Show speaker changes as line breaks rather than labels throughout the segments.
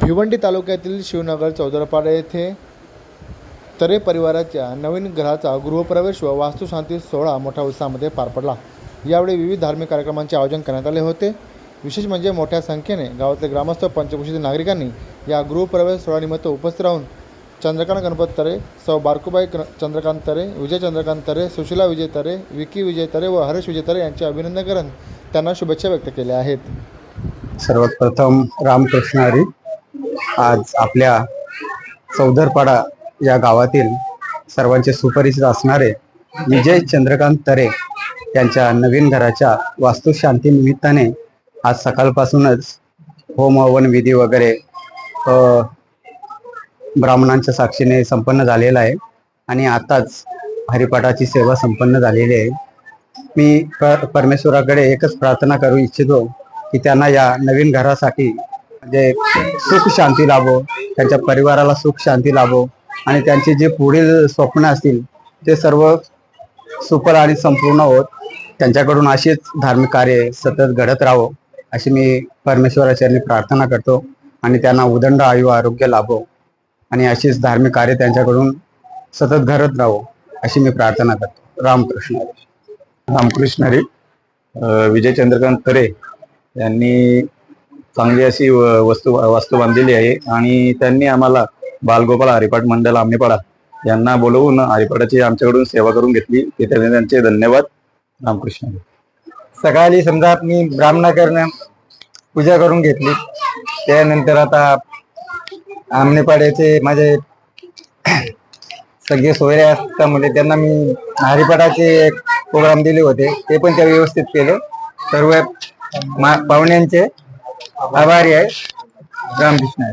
भिवंडी तालुक्यातील शिवनगर चौदरपाडा येथे तरे परिवाराच्या नवीन घराचा गृहप्रवेश व वास्तुशांती सोहळा मोठ्या उत्साहामध्ये पार पडला. यावेळी विविध धार्मिक कार्यक्रमांचे आयोजन करण्यात आले होते. विशेष म्हणजे मोठ्या संख्येने गावातले ग्रामस्थ पंचकृषीतील नागरिकांनी या गृहप्रवेश सोहळ्यानिमित्त उपस्थित राहून चंद्रकांत गणपत तरे सौ बारकुबाई चंद्रकांत तरे विजय चंद्रकांत तरे सुशिला विजय तरे विकी विजय तरे व हरेश विजय तरे यांचे अभिनंदन करून त्यांना शुभेच्छा व्यक्त केल्या आहेत.
सर्वात प्रथम रामकृष्ण हरी. आज आपल्या चौदरपाडा या गावातील सर्वांचे सुपरिचित असणारे विजय चंद्रकांत तरे यांच्या नवीन घराच्या वास्तुशांती निमित्ताने आज सकाळपासूनच होम हवन विधी वगैरे ब्राह्मणांच्या साक्षीने संपन्न झालेला आहे आणि आताच हरिपाठाची सेवा संपन्न झालेली आहे. मी परमेश्वराकडे एकच प्रार्थना करू इच्छितो की त्यांना या नवीन घरासाठी म्हणजे सुख शांती लाभो त्यांच्या परिवाराला सुख शांती लाभो आणि त्यांचे जे पुढील स्वप्न असतील ते सर्व सुफल आणि संपूर्ण होत. त्यांच्याकडून अशीच धार्मिक कार्य सतत घडत राहो अशी मी परमेश्वराचरणी प्रार्थना करतो आणि त्यांना उदंड आयु आरोग्य लाभो आणि अशीच धार्मिक कार्य त्यांच्याकडून सतत घडत राहो अशी मी प्रार्थना करतो. रामकृष्ण.
रामकृष्ण हरी. विजय चंद्रकांत तरे यांनी चांगली अशी व- वस्तू वास्तू बांधलेली आहे. आणि त्यांनी आम्हाला बालगोपाल हरिपाठ मंडळ आम्हीपाडा यांना बोलवून हरिपाठाची आमच्याकडून सेवा करून घेतली. ते त्यांनी त्यांचे धन्यवाद. रामकृष्ण.
सकाळी समजा मी ब्राह्मणाकडनं पूजा करून घेतली. त्यानंतर आता आमनेपाड्याचे माझे सगळे सोयरे असल्यामुळे त्यांना मी हरिपाठाचे प्रोग्राम दिले होते. ते पण त्या व्यवस्थित केले. सर्व मा- पाहुण्यांचे आभारी आहे Ramakrishna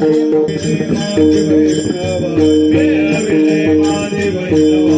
I'm
gonna go the hospital. I'm gonna